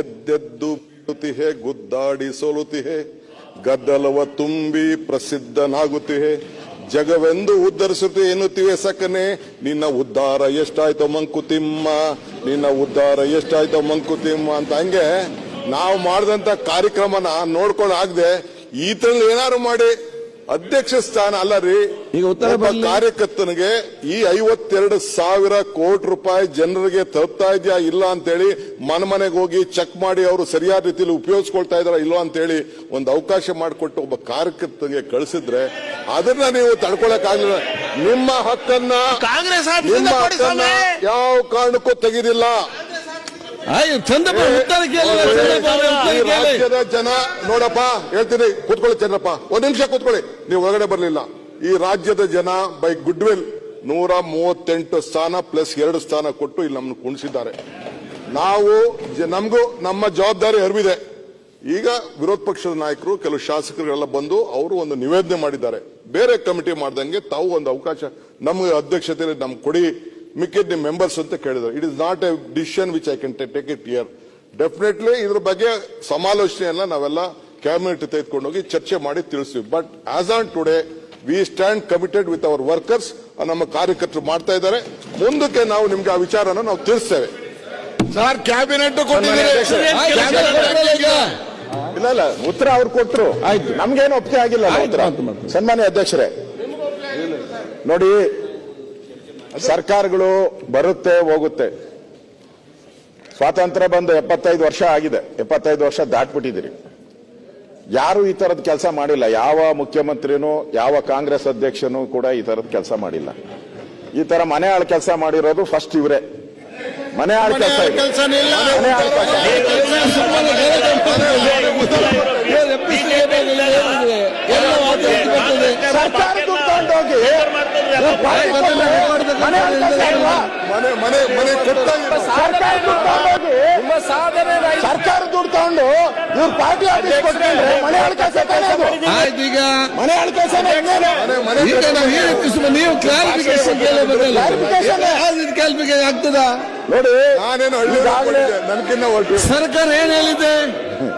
ಎದ್ದೆದ್ದು ಬೀಳುತ್ತಿಹೆ, ಗುದ್ದಾಡಿ ಸೋಲುತ್ತಿಹೆ, ಗದ್ದಲವ ತುಂಬಿ ಪ್ರಸಿದ್ಧನಾಗುತ್ತಿಹೆ. ಜಗವೆಂದು ಉದ್ಧರಿಸುತ್ತೆ ಎನ್ನುತ್ತಿವೆ ಸಕನೆ ನಿನ್ನ ಉದ್ಧಾರ ಎಷ್ಟಾಯ್ತೋ ಮಂಕುತಿಮ್ಮ ನಿನ್ನ ಉದ್ಧಾರ ಎಷ್ಟಾಯ್ತೋ ಮಂಕುತಿಮ್ಮ ಅಂತ ಹಂಗೆ ನಾವು ಮಾಡಿದಂತ ಕಾರ್ಯಕ್ರಮನ ನೋಡ್ಕೊಂಡು ಆಗದೆ ಈತರಲ್ಲಿ ಏನಾರು ಮಾಡಿ ಅಧ್ಯಕ್ಷ ಸ್ಥಾನ ಅಲ್ಲ ರೀ ಈಗ ಉತ್ತರ ಒಬ್ಬ ಬರ್ಲಿ. ಕಾರ್ಯಕರ್ತನಿಗೆ ಈ ಐವತ್ತೆರಡು ಸಾವಿರ ಕೋಟಿ ರೂಪಾಯಿ ಜನರಿಗೆ ತಲುಪ್ತಾ ಇದೆಯಾ ಇಲ್ಲ ಅಂತೇಳಿ ಮನ ಮನೆಗೆ ಹೋಗಿ ಚೆಕ್ ಮಾಡಿ ಅವರು ಸರಿಯಾದ ರೀತಿಯಲ್ಲಿ ಉಪಯೋಗಿಸ್ಕೊಳ್ತಾ ಇದಾರ ಇಲ್ಲ ಅಂತೇಳಿ ಒಂದು ಅವಕಾಶ ಮಾಡಿಕೊಟ್ಟು ಒಬ್ಬ ಕಾರ್ಯಕರ್ತನಿಗೆ ಕಳಿಸಿದ್ರೆ ಅದನ್ನ ನೀವು ತಡ್ಕೊಳಕ್ ಆಗಲಿಲ್ಲ ನಿಮ್ಮ ಹಕ್ಕನ್ನ ಕಾಂಗ್ರೆಸ್ ನಿಮ್ಮ ಹಕ್ಕನ್ನ ಸ್ವಾಮಿ. ಯಾವ ಕಾರಣಕ್ಕೂ ತೆಗೆದಿಲ್ಲ ರಾಜ್ಯದ ಜನ ನೋಡಪ್ಪ ಹೇಳ್ತೀನಿ ಕೂತ್ಕೊಳ್ಳಿ ಚಂದ್ರಪ್ಪ. ಒಂದ್ ನಿಮಿಷ ಕೂತ್ಕೊಳ್ಳಿ. ನೀವು ಒಳಗಡೆ ಬರ್ಲಿಲ್ಲ. ಈ ರಾಜ್ಯದ ಜನ ಬೈ ಗುಡ್ ವಿಲ್ ನೂರ ಮೂವತ್ತೆಂಟು ಸ್ಥಾನ ಪ್ಲಸ್ ಎರಡು ಸ್ಥಾನ ಕೊಟ್ಟು ಇಲ್ಲಿ ನಮ್ಮನ್ನು ಕುಣಿಸಿದ್ದಾರೆ. ನಾವು ನಮಗೂ ನಮ್ಮ ಜವಾಬ್ದಾರಿ ಅರಿವಿದೆ. ಈಗ ವಿರೋಧ ಪಕ್ಷದ ನಾಯಕರು ಕೆಲವು ಶಾಸಕರುಗಳೆಲ್ಲ ಬಂದು ಅವರು ಒಂದು ನಿವೇದನೆ ಮಾಡಿದ್ದಾರೆ. ಬೇರೆ ಕಮಿಟಿ ಮಾಡ್ದಂಗೆ ತಾವು ಒಂದು ಅವಕಾಶ ನಮ್ಗೆ ಅಧ್ಯಕ್ಷತೆಯಲ್ಲಿ ನಮ್ಗೆ ಕೊಡಿ ಮಿಕ್ಕಿದ ನಿಮ್ ಮೆಂಬರ್ಸ್ ಅಂತ ಕೇಳಿದ್ರು it is not a decision which I can take it here definitely ಇದ್ರ ಬಗ್ಗೆ ಸಮಾಲೋಚನೆಯನ್ನ ನಾವೆಲ್ಲ ಕ್ಯಾಬಿನೆಟ್ ತೆಗೆದುಕೊಂಡೋಗಿ ಚರ್ಚೆ ಮಾಡಿ ತಿಳಿಸ್ತೀವಿ. But as on today we stand committed with our workers ನಮ್ಮ ಕಾರ್ಯಕರ್ತರು ಮಾಡ್ತಾ ಇದ್ದಾರೆ. ಮುಂದಕ್ಕೆ ನಾವು ನಿಮ್ಗೆ ಆ ವಿಚಾರನ ನಾವು ತಿಳಿಸ್ತೇವೆ. ಸರ್ ಕ್ಯಾಬಿನೆಟ್ ಇಲ್ಲ ಇಲ್ಲ. ಉತ್ತರ ಅವ್ರು ಕೊಟ್ರು. ಆಯ್ತು. ನಮ್ಗೇನು ಒಪ್ಪಿಗೆ ಆಗಿಲ್ಲ ಉತ್ತರ. ಸನ್ಮಾನ್ಯ ಅಧ್ಯಕ್ಷರೇ. ನೋಡಿ ಸರ್ಕಾರಗಳು ಬರುತ್ತೆ ಹೋಗುತ್ತೆ ಸ್ವಾತಂತ್ರ್ಯ ಬಂದು ಎಪ್ಪತ್ತೈದು ವರ್ಷ ಆಗಿದೆ ಎಪ್ಪತ್ತೈದು ವರ್ಷ ದಾಟ್ಬಿಟ್ಟಿದ್ದೀರಿ ಯಾರು ಈ ತರದ ಕೆಲಸ ಮಾಡಿಲ್ಲ ಯಾವ ಮುಖ್ಯಮಂತ್ರಿನೂ ಯಾವ ಕಾಂಗ್ರೆಸ್ ಅಧ್ಯಕ್ಷನೂ ಕೂಡ ಈ ತರದ ಕೆಲಸ ಮಾಡಿಲ್ಲ ಈ ತರ ಮನೆ ಆಳ್ ಕೆಲಸ ಮಾಡಿರೋದು ಫಸ್ಟ್ ಇವರೇ ಮನೆ ಆಳ್ ಕೆಲಸ ಮನೆ ಆಳ್ ಸರ್ಕಾರ ದುಡ್ಡು ತಗೊಂಡು ಇವ್ರ ಪಾರ್ಟಿ ಆಫೀಸ್ ಕೊಟ್ಕೊಂಡ್ರೆ ಮನೆ ಆಯ್ತು. ಈಗ ಮನೆ ಈಗ ನಾವು ಕ್ಲಾರಿಫಿಕೇಶನ್ ಕೇಳಬೇಕಲ್ಲ. ಕ್ಲಾರಿಫಿಕೇಶನ್ ಆಗ್ತದಾ? ನೋಡಿ ನಾನೇನು ಹಳ್ಳಿ ಸರ್ಕಾರ ಏನ್ ಹೇಳಿದೆ?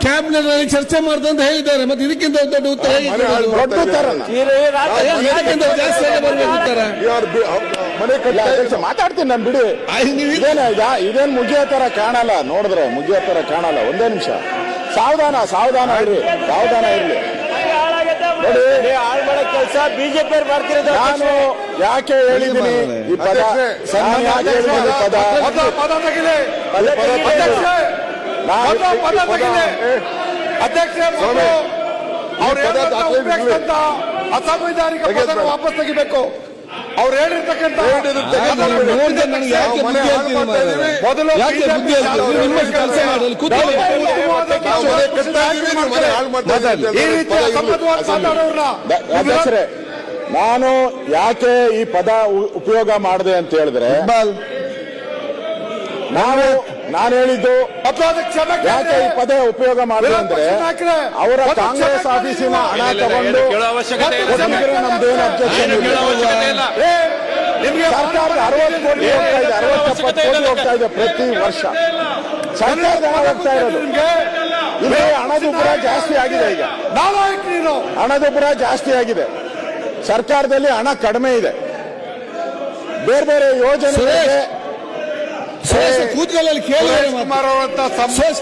ಕ್ಯಾಬಿನೆಟ್ನಲ್ಲಿ ಚರ್ಚೆ ಮಾಡಿದೆ ಅಂತ ಹೇಳಿದ್ದಾರೆ. ಮತ್ತೆ ಇದಕ್ಕಿಂತ ದೊಡ್ಡ ಉತ್ತರ ಮನೆ ಹಾಳು ಜಾಸ್ತಿ ಎಲ್ಲ ಬರ್ಬೇಕು ಉತ್ತರ ಯಾರು ಮನೆ ಇಲ್ಲ, ಕಟ್ಟ ಅಧ್ಯಕ್ಷ, ಮಾತಾಡ್ತೀನಿ ನಾನು ಬಿಡಿ. ಆಯ್ತು, ನೀವು ಇದೇನ ಇದೇನ್ ಮುಗಿಯೋ ತರ ಕಾಣಲ್ಲ ನೋಡಿದ್ರೆ ಮುಗಿಯೋ ತರ ಕಾಣಲ್ಲ. ಒಂದೇ ನಿಮಿಷ. ಸಾವಧಾನ ಸಾವಧಾನ ಇರಲಿ. ಸಾವಧಾನ ಇರ್ಲಿ. ನೋಡಿ ಹಾಳು ಮಾಡೋ ಕೆಲಸ ಬಿಜೆಪಿ ಮಾಡ್ತಿರೋದು ನಾನು ಯಾಕೆ ಹೇಳಿದ್ದೀನಿ ಈ ಪದ? ಅಧ್ಯಕ್ಷೆ, ನಾನು ಯಾಕೆ ಹೇಳಿದ್ದೀನಿ ಈ ಪದ. ಪದ ಪದ ತೆಗಿಲಿ. ಪದ ಅಧ್ಯಕ್ಷೆ, ಪದ ಪದ ಈ ಪದ- ತೆಗಿಲಿ ಅಧ್ಯಕ್ಷೆ ಅವ್ರು ಉಪಯೋಗಿಸಿದಂತ ಅಸಾಂವಿಧಾನಿಕ ಪದನ ವಾಪಸ್ ತೆಗಿಬೇಕು. ಅವ್ರು ಹೇಳಿರ್ತಕ್ಕಂಥ. ಮೊದಲು ಈ ರೀತಿ. ಅಸಂಬದ್ಧವಾಗಿ ಅಧ್ಯಕ್ಷರೇ ನಾನು ಯಾಕೆ ಈ ಪದ ಉಪಯೋಗ ಮಾಡಿದೆ ಅಂತ ಹೇಳಿದ್ರೆ ನಾವು ನಾನು ಹೇಳಿದ್ದು ಯಾಕೆ ಈ ಪದೇ ಉಪಯೋಗ ಮಾಡಿದ್ರೆ ಅಂದ್ರೆ ಅವರ ಕಾಂಗ್ರೆಸ್ ಆಫೀಸಿನ ಹಣ ತಗೊಂಡು ನಮ್ದೇನು ಅಬ್ಜೆಕ್ಷನ್ ಸರ್ಕಾರದ ಅರವತ್ತು ಕೋಟಿ ಹೋಗ್ತಾ ಇದೆ ಅರವತ್ತು ಕೋಟಿ ಹೋಗ್ತಾ ಇದೆ ಪ್ರತಿ ವರ್ಷ. ಸರ್ಕಾರದ ಹಣ ಹೋಗ್ತಾ ಇರೋದು ಇಲ್ಲಿ ಹಣದುಬ್ಬರ ಜಾಸ್ತಿ ಆಗಿದೆ ಈಗ. ಹಣದುಬ್ಬರ ಜಾಸ್ತಿ ಆಗಿದೆ. ಸರ್ಕಾರದಲ್ಲಿ ಹಣ ಕಡಿಮೆ ಇದೆ. ಬೇರೆ ಬೇರೆ ಯೋಜನೆಗಳಿಗೆ ಸುರೇಶ್ ಕೂತ್ಕೊಳ್ಳಿ ಅಲ್ಲಿ ಕೇಳಿ ಮಾತು. ಕುಮಾರ್ ಅವರಂತ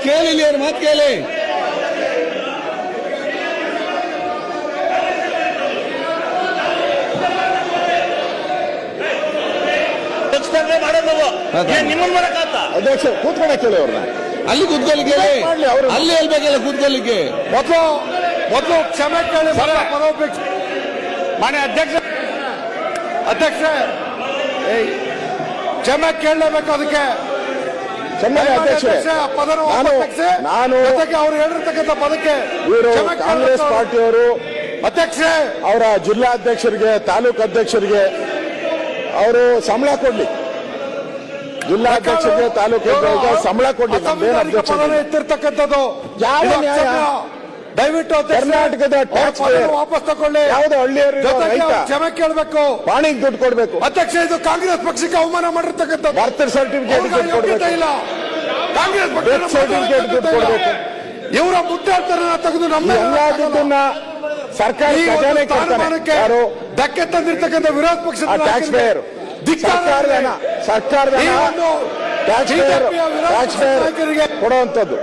ಕೇಳಿ ಅವ್ರ ಮಾತು ಅಧ್ಯಕ್ಷ ಕೂತ್ಕೊಂಡೆ ಕೇಳಿ ಅವ್ರನ್ನ. ಅಲ್ಲಿ ಕೂತ್ಕೊಳ್ಳಿ ಕೇಳಿ. ಅಲ್ಲಿ ಹೇಳ್ಬೇಕಲ್ಲ ಕೂತ್ಕೊಳ್ಳಿಕ್ಕೆ. ಮೊದಲು ಮೊದಲು ಕ್ಷಮೆ ಕೇಳಿ ಮನೆ ಮಾನ್ಯ ಅಧ್ಯಕ್ಷ ಅಧ್ಯಕ್ಷ ಏಯ್, ಕ್ಷಮೆ ಕೇಳಲೇಬೇಕು ಅದಕ್ಕೆ. ನಾನು ಅವ್ರು ಹೇಳಿರ್ತಕ್ಕಂಥ ಪದಕ್ಕೆ ಕ್ಷಮೆ ಕಾಂಗ್ರೆಸ್. ಪಾರ್ಟಿಯವರು ಅಧ್ಯಕ್ಷ ಅವರ ಜಿಲ್ಲಾಧ್ಯಕ್ಷರಿಗೆ ತಾಲೂಕು ಅಧ್ಯಕ್ಷರಿಗೆ ಅವರು ಸಂಬಳ ಕೊಡ್ಲಿ. ಜಿಲ್ಲಾಧ್ಯಕ್ಷರಿಗೆ ತಾಲೂಕು ಅಧ್ಯಕ್ಷರಿಗೆ ಸಂಬಳ ಕೊಡ್ಲಿ. ಎತ್ತಿರ್ತಕ್ಕಂಥದ್ದು. ಯಾವ. ದಯವಿಟ್ಟು ಕರ್ನಾಟಕದ ಟ್ಯಾಕ್ಸ್ ವಾಪಸ್ ತಗೊಳ್ಳಿ. ಯಾವುದೋ ಹಳ್ಳಿಯವರು ಕ್ಷಮೆ ಕೇಳಬೇಕು. ಪಾಣಿಗೆ ದುಡ್ಡು ಕೊಡಬೇಕು. ಅಧ್ಯಕ್ಷ ಇದು ಕಾಂಗ್ರೆಸ್ ಪಕ್ಷಕ್ಕೆ ಅವಮಾನ ಮಾಡಿರ್ತಕ್ಕಂಥ ಬರ್ತ್ ಸರ್ಟಿಫಿಕೇಟ್ ಇಲ್ಲ. ಕಾಂಗ್ರೆಸ್ ಡೆತ್ ಸರ್ಟಿಫಿಕೇಟ್ ದುಡ್ಡು ಕೊಡ್ಬೇಕು. ಇವರ ಮುಟ್ಟಾಡ್ತಾರ ತೆಗೆದು ನಮ್ಮ ಎಲ್ಲದನ್ನ ಸರ್ಕಾರಿ ಖಜಾನೆ ಕೊಡ್ತಾನೆ ಯಾರು? ಧಕ್ಕೆ ತಂದಿರ್ತಕ್ಕಂಥ ವಿರೋಧ ಪಕ್ಷದ ಟ್ಯಾಕ್ಸ್ ಪೇಯರ್ ಧಿಕ್ಕಾರ ಸರ್ಕಾರದ ಟ್ಯಾಕ್ಸ್ ಪೇಯರ್ ಟ್ಯಾಕ್ಸ್ ಪೇಯರ್ ಕೊಡುವಂಥದ್ದು.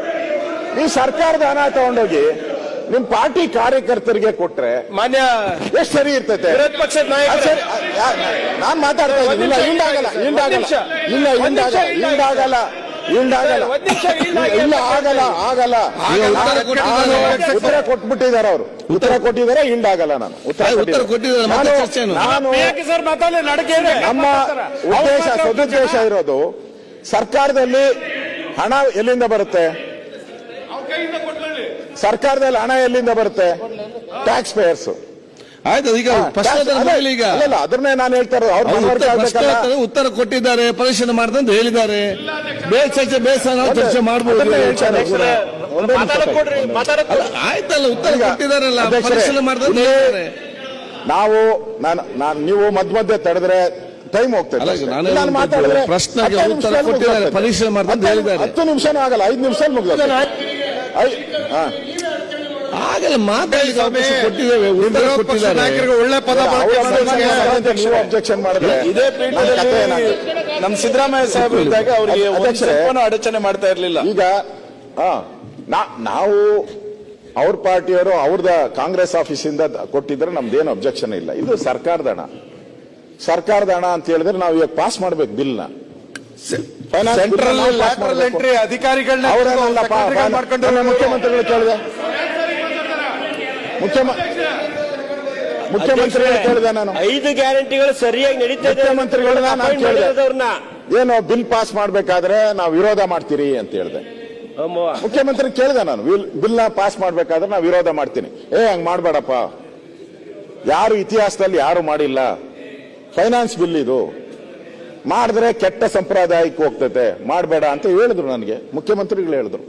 ಈ ಸರ್ಕಾರದ ಹಣ ತಗೊಂಡೋಗಿ ನಿಮ್ ಪಾರ್ಟಿ ಕಾರ್ಯಕರ್ತರಿಗೆ ಕೊಟ್ರೆ ಮಾನ್ಯ ಎಷ್ಟು ಸರಿ ಇರ್ತೈತೆ? ವಿರೋಧ ಪಕ್ಷದ ನಾಯಕರು. ನಾನ್ ಮಾತಾಡ್ತಾ ಇದ್ದೀನಿ. ಇಲ್ಲ ಹಿಂಡಾಗಲ್ಲ ಹಿಂಡಾಗಲ್ಲ ಇಲ್ಲ ಹಿಂಡಾಗಲ್ಲ ಹಿಂಡಾಗಲ್ಲ ಇಲ್ಲ, ಇಲ್ಲ ಆಗಲ್ಲ ಆಗಲ್ಲ. ಉತ್ತರ ಕೊಟ್ಬಿಟ್ಟಿದ್ದಾರೆ ಅವರು. ಉತ್ತರ ಕೊಟ್ಟಿದ್ದಾರೆ ಹಿಂಡಾಗಲ್ಲ ನಾನು. ಉತ್ತರ ಉತ್ತರ ಕೊಟ್ಟಿದ್ದಾರೆ, ನಾನು- ನಮ್ಮ ಉದ್ದೇಶ ಸದುದ್ದೇಶ ಇರೋದು ಸರ್ಕಾರದಲ್ಲಿ ಹಣ ಎಲ್ಲಿಂದ ಬರುತ್ತೆ? ಸರ್ಕಾರದಲ್ಲಿ ಹಣ ಎಲ್ಲಿಂದ ಬರುತ್ತೆ? ಟ್ಯಾಕ್ಸ್ ಪೇಯರ್ಸ್ ಆಯ್ತು ಈಗ ಅಲ್ಲಲ್ಲ ಅದನ್ನೇ ನಾನು ಹೇಳ್ತಾ ಇರೋದು. ಅವ್ರ ಉತ್ತರ- ಆಗ್ಬೇಕಲ್ಲ. ಉತ್ತರ ಕೊಟ್ಟಿದ್ದಾರೆ ಪರಿಶೀಲನೆ ಮಾಡ್ದೆ ಅಂತ ಹೇಳಿದ್ದಾರೆ. ಬೇರೆ ಚರ್ಚೆ ಬೇಸ ನಾವು ಚರ್ಚೆ ಮಾಡಬಹುದು. ಆಯ್ತಲ್ಲ ಉತ್ತರ ಕೊಟ್ಟಿದ್ದಾರಲ್ಲ ಪರಿಶೀಲನೆ ಮಾಡ್ದೆ ಹೇಳಿದ್ದಾರೆ. ನಾವು ನಾನು ನಾನು ನೀವು ಮಧ್ಯ ಮಧ್ಯೆ ತಡೆದ್ರೆ ಟೈಮ್ ಹೋಗ್ತದೆ ಅಲ್ಲ, ನಾನು ಮಾತಾಡಿದ್ರೆ ಪ್ರಶ್ನೆಗೆ ಉತ್ತರ ಕೊಟ್ಟಿದ್ದಾರೆ. ಪರಿಶೀಲನೆ ಮಾಡಿದಂತ ಅಂತ ಹತ್ತು- ಹೇಳಿದ್ದಾರೆ. ಹತ್ತು ನಿಮಿಷನೂ ಆಗಲ್ಲ ಐದು ನಿಮಿಷ ಮುಗಿದ ಆಗಲ್ಲ ಮಾತಾಡಿ ಅವಕಾಶ ಕೊಟ್ಟಿದ್ದೇವೆ ಉತ್ತರ ಕೊಟ್ಟಿದ್ದಾರೆ. ಒಳ್ಳೆ ಪದ ನೀವು ಅಬ್ಜೆಕ್ಷನ್ ಮಾಡಿದ್ರೆ ಇದೇ ನಮ್ಮ ಸಿದ್ದರಾಮಯ್ಯ ಸಾಹೇಬ್ರು ಇದ್ದಾಗ ಅವರಿಗೆ ಅಡಚಣೆ ಮಾಡ್ತಾ ಇರಲಿಲ್ಲ. ಈಗ ಆ, ನಾ- ನಾವು ಅವ್ರ ಪಾರ್ಟಿಯವರು ಅವ್ರದ ಕಾಂಗ್ರೆಸ್ ಆಫೀಸಿಂದ ಕೊಟ್ಟಿದ್ರೆ ನಮ್ದೇನು ಅಬ್ಜೆಕ್ಷನ್ ಇಲ್ಲ. ಇದು ಸರ್ಕಾರದ ಹಣ. ಸರ್ಕಾರದ ಹಣ ಅಂತ ಹೇಳಿದ್ರೆ ನಾವು ಇವಾಗ ಪಾಸ್ ಮಾಡ್ಬೇಕು ಬಿಲ್ನ. ನ ಸೆಂಟ್ರಲ್ ಲ್ಯಾಟ್ರಲ್ ಎಂಟ್ರಿ ಅಧಿಕಾರಿಗಳನ್ನ ಮಾಡ್ಕೊಂಡು ಮುಖ್ಯಮಂತ್ರಿಗಳು ಕೇಳಿದೆ. ಮುಖ್ಯಮಂತ್ರಿ ಮುಖ್ಯಮಂತ್ರಿಗಳು ಕೇಳಿದೆ ನಾನು. ಐದು ಗ್ಯಾರಂಟಿಗಳು ಸರಿಯಾಗಿ ನಡೀತಾ ಮುಖ್ಯಮಂತ್ರಿಗಳನ್ನ ನಾನು ಕೇಳಿದೆ. ಏನು ಬಿಲ್ ಪಾಸ್ ಮಾಡ್ಬೇಕಾದ್ರೆ ನಾವು ವಿರೋಧ ಮಾಡ್ತೀರಿ ಅಂತ ಹೇಳಿದೆ. ಮುಖ್ಯಮಂತ್ರಿ ಕೇಳಿದೆ ನಾನು ಬಿಲ್ನ ಪಾಸ್ ಮಾಡ್ಬೇಕಾದ್ರೆ ನಾವು ವಿರೋಧ ಮಾಡ್ತೀನಿ. ಏ ಹಂಗ್ ಮಾಡ್ಬೇಡಪ್ಪ. ಯಾರು ಇತಿಹಾಸದಲ್ಲಿ ಯಾರು ಮಾಡಿಲ್ಲ. ಫೈನಾನ್ಸ್ ಬಿಲ್ ಇದು. ಮಾಡಿದ್ರೆ ಕೆಟ್ಟ ಸಂಪ್ರದಾಯಕ್ಕೆ ಹೋಗ್ತೈತೆ ಮಾಡಬೇಡ ಅಂತ ಹೇಳಿದ್ರು ನನಗೆ. ಮುಖ್ಯಮಂತ್ರಿಗಳು ಹೇಳಿದ್ರು.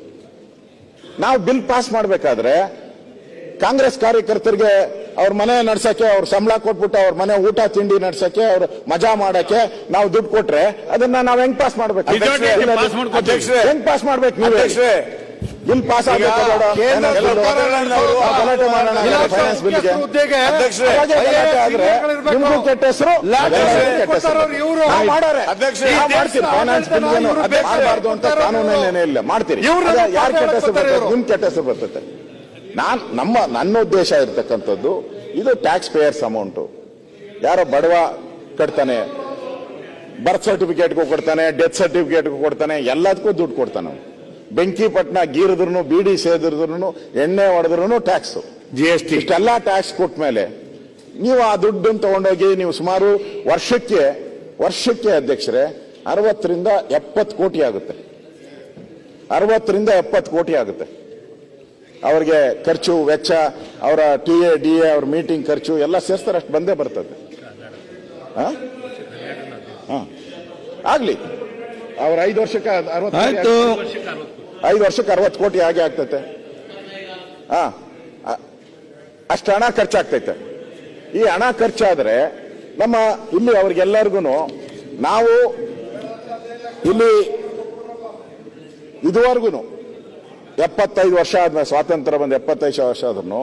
ನಾವು ಬಿಲ್ ಪಾಸ್ ಮಾಡಬೇಕಾದ್ರೆ ಕಾಂಗ್ರೆಸ್ ಕಾರ್ಯಕರ್ತರಿಗೆ ಅವ್ರ ಮನೆ ನಡ್ಸಕ್ಕೆ ಅವ್ರ ಸಂಬಳ ಕೊಟ್ಬಿಟ್ಟು ಅವ್ರ ಮನೆ ಊಟ ತಿಂಡಿ ನಡ್ಸಕ್ಕೆ ಅವ್ರ ಮಜಾ ಮಾಡಕ್ಕೆ ನಾವು ದುಡ್ಡು ಕೊಟ್ರೆ ಅದನ್ನ ನಾವ್ ಹೆಂಗ್ ಪಾಸ್ ಮಾಡ್ಬೇಕು? ಹೆಂಗ್ ಪಾಸ್ ಮಾಡ್ಬೇಕು ಬಿಲ್ ಪಾಸ್ ಹುದ್ದೆಗೆ ನಿಮ್ಗೂ ಕೆಟ್ಟ ಹೆಸರು? ಮಾಡಬಾರ್ದು ಅಂತ ಕಾನೂನೇನೇ ಇಲ್ಲ. ಮಾಡ್ತೀರಿ. ಯಾರ್ ಕೆಟ್ಟ ಹೆಸರು ಬರ್ತದೆ? ನಿಮ್ ಕೆಟ್ಟ ಹೆಸರು ಬರ್ತದೆ. ನಾನ್ ನಮ್ಮ ನನ್ನ ಉದ್ದೇಶ ಇರ್ತಕ್ಕಂಥದ್ದು ಇದು ಟ್ಯಾಕ್ಸ್ ಪೇಯರ್ಸ್ ಅಮೌಂಟು ಯಾರೋ ಬಡವ ಕಟ್ತಾನೆ ಬರ್ತ್ ಸರ್ಟಿಫಿಕೇಟ್ಗೂ ಕೊಡ್ತಾನೆ ಡೆತ್ ಸರ್ಟಿಫಿಕೇಟ್ಗೂ ಕೊಡ್ತಾನೆ ಎಲ್ಲದಕ್ಕೂ ದುಡ್ಡು ಕೊಡ್ತಾನೆ ಅವ್ನು. ಬೆಂಕಿ ಪಟ್ನ ಗೀರಿದ್ರು ಬೀಡಿ ಸೇದಿದ್ರು ಎಣ್ಣೆ ಹೊಡೆದ್ರು ಟ್ಯಾಕ್ಸ್ ಜಿ ಎಸ್ ಟಿ ಇಷ್ಟೆಲ್ಲ ಟ್ಯಾಕ್ಸ್ ಕೊಟ್ಟ ಮೇಲೆ ನೀವು ಆ ದುಡ್ಡನ್ನು ತಗೊಂಡೋಗಿ ನೀವು ಸುಮಾರು ವರ್ಷಕ್ಕೆ ವರ್ಷಕ್ಕೆ ಅಧ್ಯಕ್ಷರೇ ಅರವತ್ತರಿಂದ ಎಪ್ಪತ್ತು ಕೋಟಿ ಆಗುತ್ತೆ. ಅರವತ್ತರಿಂದ ಎಪ್ಪತ್ತು ಕೋಟಿ ಆಗುತ್ತೆ. ಅವ್ರಿಗೆ ಖರ್ಚು ವೆಚ್ಚ ಅವರ ಟಿ ಎ ಡಿ ಎ ಅವ್ರ ಮೀಟಿಂಗ್ ಖರ್ಚು ಎಲ್ಲ ಸೇರಿಸ್ತಾರೆ ಅಷ್ಟು ಬಂದೇ ಬರ್ತದೆ. ಆಗ್ಲಿ. ಅವ್ರ ಐದು ವರ್ಷಕ್ಕೆ ಅರವತ್ತು ಐದು ವರ್ಷಕ್ಕೆ ಅರವತ್ತು ಕೋಟಿ ಹಾಗೆ ಆಗ್ತೈತೆ. ಹಾ ಅಷ್ಟು ಹಣ ಖರ್ಚಾಗ್ತೈತೆ. ಈ ಹಣ ಖರ್ಚಾದ್ರೆ ನಮ್ಮ ಇಲ್ಲಿ ಅವ್ರಿಗೆಲ್ಲರಿಗೂ ನಾವು ಇಲ್ಲಿ ಇದುವರೆಗೂ ಎಪ್ಪತ್ತೈದು ವರ್ಷ ಆದ್ಮೇಲೆ, ಸ್ವಾತಂತ್ರ್ಯ ಬಂದ ಎಪ್ಪತ್ತೈದು ವರ್ಷ ಆದ್ರೂ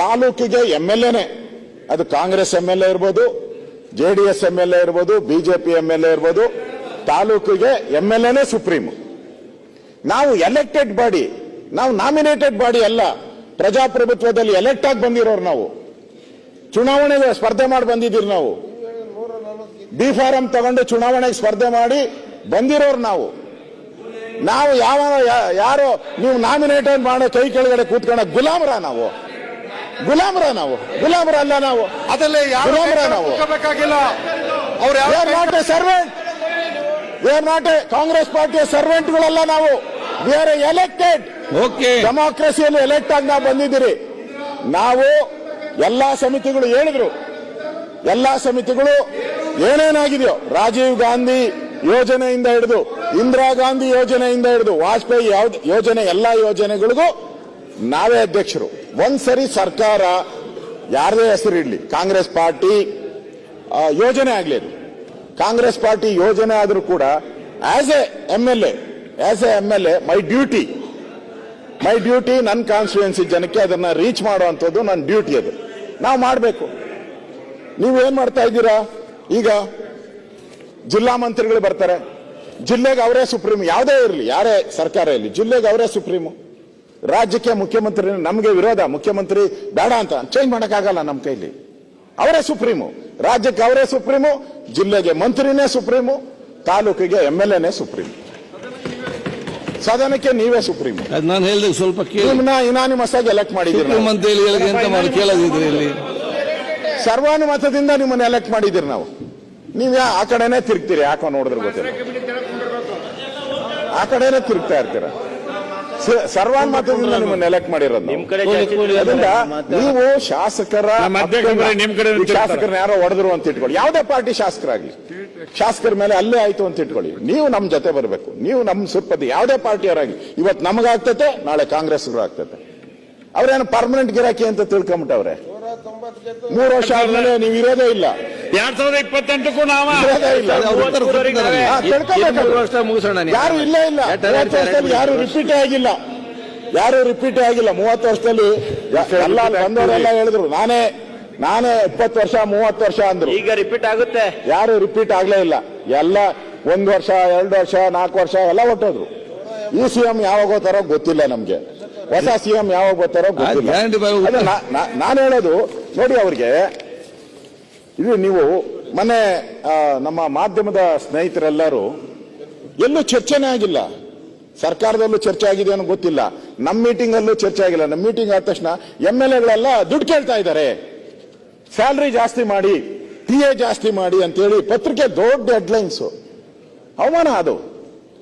ತಾಲೂಕಿಗೆ ಎಂ ಎಲ್ ಎನೆ ಅದು ಕಾಂಗ್ರೆಸ್ ಎಂ ಎಲ್ ಎ ಇರ್ಬೋದು, J D S M L A ಇರ್ಬೋದು ಬಿಜೆಪಿ ಎಂ ಎಲ್ ಎ ಇರ್ಬೋದು, ತಾಲೂಕಿಗೆ ಎಂ ಎಲ್ ಎನೇ ಸುಪ್ರೀಂ ನಾವು ಎಲೆಕ್ಟೆಡ್ ಬಾಡಿ ನಾವು ನಾಮಿನೇಟೆಡ್ ಬಾಡಿ ಅಲ್ಲ ಪ್ರಜಾಪ್ರಭುತ್ವದಲ್ಲಿ ಎಲೆಕ್ಟ್ ಆಗಿ ಬಂದಿರೋರು ನಾವು. ಚುನಾವಣೆಗೆ ಸ್ಪರ್ಧೆ ಮಾಡಿ ಬಂದಿದ್ದೀರಿ ನಾವು. ಬಿ ಫಾರಂ ತಗೊಂಡು ಚುನಾವಣೆಗೆ ಸ್ಪರ್ಧೆ ಮಾಡಿ ಬಂದಿರೋರು ನಾವು. ನಾವು ಯಾವ ಯಾರು ಯಾರೋ ನೀವು ನಾಮಿನೇಟೆಡ್ ಮಾಡೋ ಕೈ ಕೆಳಗಡೆ ಕೂತ್ಕೊಂಡ ಗುಲಾಮರ ನಾವು. ಗುಲಾಮರ ನಾವು. ಗುಲಾಮರ ಅಲ್ಲ ನಾವು. ಅದಲ್ಲೇ ಯಾರು ಗುಲಾಮರ ನಾವು. Servant we are not a Congress ಪಾರ್ಟಿಯ ಸರ್ವೆಂಟ್ಗಳಲ್ಲ ನಾವು. ವಿ ಆರ್ ಎಲೆಕ್ಟೆಡ್ ಡೆಮಾಕ್ರಸಿಯಲ್ಲಿ ಎಲೆಕ್ಟ್ ಆಗಿ ನಾವು ಬಂದಿದ್ದೀರಿ. ನಾವು ಎಲ್ಲಾ ಸಮಿತಿಗಳು ಹೇಳಿದ್ರು. ಎಲ್ಲಾ ಸಮಿತಿಗಳು ಏನೇನಾಗಿದೆಯೋ ರಾಜೀವ್ ಗಾಂಧಿ ಯೋಜನೆಯಿಂದ ಹಿಡಿದು ಇಂದಿರಾ ಗಾಂಧಿ ಯೋಜನೆಯಿಂದ ಹಿಡಿದು ವಾಜಪೇಯಿ ಯಾವ್ದು ಯೋಜನೆ ಎಲ್ಲಾ ಯೋಜನೆಗಳಿಗೂ ನಾವೇ ಅಧ್ಯಕ್ಷರು. ಒಂದ್ಸರಿ ಸರ್ಕಾರ ಯಾರದೇ ಹೆಸರು ಇಡ್ಲಿ ಕಾಂಗ್ರೆಸ್ ಪಾರ್ಟಿ ಯೋಜನೆ ಆಗಲಿ ಕಾಂಗ್ರೆಸ್ ಪಾರ್ಟಿ ಯೋಜನೆ ಆದರೂ ಕೂಡ as a M L A as a M L A my duty my duty ನನ್ನ ಕಾನ್ಸ್ಟಿಟ್ಯೂನ್ಸಿ ಜನಕ್ಕೆ ಅದನ್ನ ರೀಚ್ ಮಾಡುವಂಥದ್ದು ನನ್ನ ಡ್ಯೂಟಿ ಅದು. ನಾವು ಮಾಡಬೇಕು. ನೀವೇನ್ ಮಾಡ್ತಾ ಇದ್ದೀರಾ? ಈಗ ಜಿಲ್ಲಾ ಮಂತ್ರಿಗಳು ಬರ್ತಾರೆ. ಜಿಲ್ಲೆಗೆ ಅವರೇ ಸುಪ್ರೀಂ ಯಾವುದೇ ಇರಲಿ, ಯಾರೇ ಸರ್ಕಾರ ಇರಲಿ, ಜಿಲ್ಲೆಗೆ ಅವರೇ ಸುಪ್ರೀಮು. ರಾಜ್ಯಕ್ಕೆ ಮುಖ್ಯಮಂತ್ರಿ ನಮಗೆ ವಿರೋಧ. ಮುಖ್ಯಮಂತ್ರಿ ಬೇಡ ಅಂತ. ಚೇಂಜ್ ಮಾಡೋಕ್ಕಾಗಲ್ಲ ನಮ್ಮ ಕೈಲಿ. ಅವರೇ ಸುಪ್ರೀಮು. ರಾಜ್ಯಕ್ಕೆ ಅವರೇ ಸುಪ್ರೀಮು ಜಿಲ್ಲೆಗೆ ಮಂತ್ರಿನೇ ಸುಪ್ರೀಮು ತಾಲೂಕಿಗೆ ಎಂ ಎಲ್ ಎನೇ ಸುಪ್ರೀಂ ಸದನಕ್ಕೆ ನೀವೇ ಸುಪ್ರೀಮು. ಅದು ನಾನು ಹೇಳಿದೆ ಸ್ವಲ್ಪ ಇನಾನಿಮಸ್ ಆಗಿ ಎಲೆಕ್ಟ್ ಮಾಡಿದ್ದೀರಿ. ಸುಪ್ರೀಂ ಸರ್ವಾನುಮತದಿಂದ ನಿಮ್ಮನ್ನ ಎಲೆಕ್ಟ್ ಮಾಡಿದ್ದೀರಿ ನಾವು. ನೀವ್ ಯಾ- ಆ ಕಡೆನೆ ತಿರ್ಗ್ತೀರಿ ಯಾಕೋ ನೋಡಿದ್ರೆ ಗೊತ್ತಿಲ್ಲ. ಆ ಕಡೆನೆ ತಿರುಗ್ತಾ ಇರ್ತೀರ. ಸರ್ವಾನುಮತದಿಂದ ನಿಮ್ಮನ್ನ ಎಲೆಕ್ಟ್ ಮಾಡಿರೋದು. ಅದರಿಂದ ನೀವು ಶಾಸಕರ ನಮ್ಮ ಶಾಸಕರನ್ನ ಯಾರೋ ಹೊಡೆದ್ರು ಅಂತ ಇಟ್ಕೊಳ್ಳಿ. ಯಾವುದೇ ಪಾರ್ಟಿ ಶಾಸಕರಾಗ್ಲಿ. ಶಾಸಕರ ಮೇಲೆ ಅಲ್ಲೇ ಆಯ್ತು ಅಂತ ಇಟ್ಕೊಳ್ಳಿ. ನೀವು ನಮ್ ಜೊತೆ ಬರಬೇಕು. ನೀವು ನಮ್ ಸುಪ್ಪದಿ ಯಾವುದೇ ಪಾರ್ಟಿಯವರಾಗಿ ಇವತ್ತು ನಮಗಾಗ್ತತೆ ನಾಳೆ ಕಾಂಗ್ರೆಸ್ಗೂ ಆಗ್ತತೆ. ಅವ್ರೇನು ಪರ್ಮನೆಂಟ್ ಗಿರಾಕಿ ಅಂತ ತಿಳ್ಕೊಂಬಿಟ್ಟವ್ರೆ? ಮೂರು ವರ್ಷ ಆದ್ಮೇಲೆ ನೀವು ಇರೋದೇ ಇಲ್ಲ. ಎರಡ್ ಸಾವಿರದ ಇಪ್ಪತ್ತೆಂಟಕ್ಕೂ ನಾವ. ಇರೋದೇ ಇಲ್ಲ. ಅವ್ರು ಉತ್ತರ ಹಾ, ತಿಳ್ಕೊಬೇಕಲ್ಲ. ಮುಗಿಸೋಣ ಯಾರು ಇಲ್ಲೇ ಇಲ್ಲ. ಮೂವತ್ತು ವರ್ಷದಲ್ಲಿ ಯಾರು ರಿಪೀಟೇ ಆಗಿಲ್ಲ. ಯಾರು ರಿಪೀಟೇ ಆಗಿಲ್ಲ. ಮೂವತ್ತು ವರ್ಷದಲ್ಲಿ ಯಾ- ಎಲ್ಲ ಬಂದವರೆಲ್ಲ ಹೇಳಿದ್ರು. ನಾನೇ ನಾನೇ ಇಪ್ಪತ್ತು ವರ್ಷ ಮೂವತ್ತು ವರ್ಷ ಅಂದ್ರು. ಈಗ ರಿಪೀಟ್ ಆಗುತ್ತೆ. ಯಾರು ರಿಪೀಟ್ ಆಗ್ಲೇ ಇಲ್ಲ. ಎಲ್ಲ ಒಂದ್ ವರ್ಷ ಎರಡು ವರ್ಷ ನಾಲ್ಕು ವರ್ಷ ಎಲ್ಲ ಹೊಟ್ಟೋದ್ರು ಈ ಸಿ ಎಂ ಯಾವಾಗ ಹೋಗ್ತಾರೋ ಗೊತ್ತಿಲ್ಲ ನಮ್ಗೆ. ಹೊಸ ಸಿ ಎಂ ಯಾವಾಗ ಬರ್ತಾರೋ ಗೊತ್ತಿಲ್ಲ. ನಾನು ಹೇಳೋದು ನೋಡಿ ಅವ್ರಿಗೆ ಇದು ನೀವು ಮೊನ್ನೆ ನಮ್ಮ ಮಾಧ್ಯಮದ ಸ್ನೇಹಿತರೆಲ್ಲರೂ ಎಲ್ಲೂ ಚರ್ಚೆನೇ ಆಗಿಲ್ಲ. ಸರ್ಕಾರದಲ್ಲೂ ಚರ್ಚೆ ಆಗಿದೆ ಅನ್ನೋ ಗೊತ್ತಿಲ್ಲ. ನಮ್ಮ ಮೀಟಿಂಗ್ ಅಲ್ಲೂ ಚರ್ಚೆ ಆಗಿಲ್ಲ. ನಮ್ಮ ಮೀಟಿಂಗ್ ಆದ ತಕ್ಷಣ ಎಂ ಎಲ್ ಎಗಳೆಲ್ಲ ದುಡ್ಡು ಕೇಳ್ತಾ ಇದ್ದಾರೆ. ಸ್ಯಾಲ್ರಿ ಜಾಸ್ತಿ ಮಾಡಿ ಟಿ ಎ ಜಾಸ್ತಿ ಮಾಡಿ ಅಂತೇಳಿ ಪತ್ರಿಕೆ ದೊಡ್ಡ ಹೆಡ್ಲೈನ್ಸ್ ಅವಮಾನ ಅದು.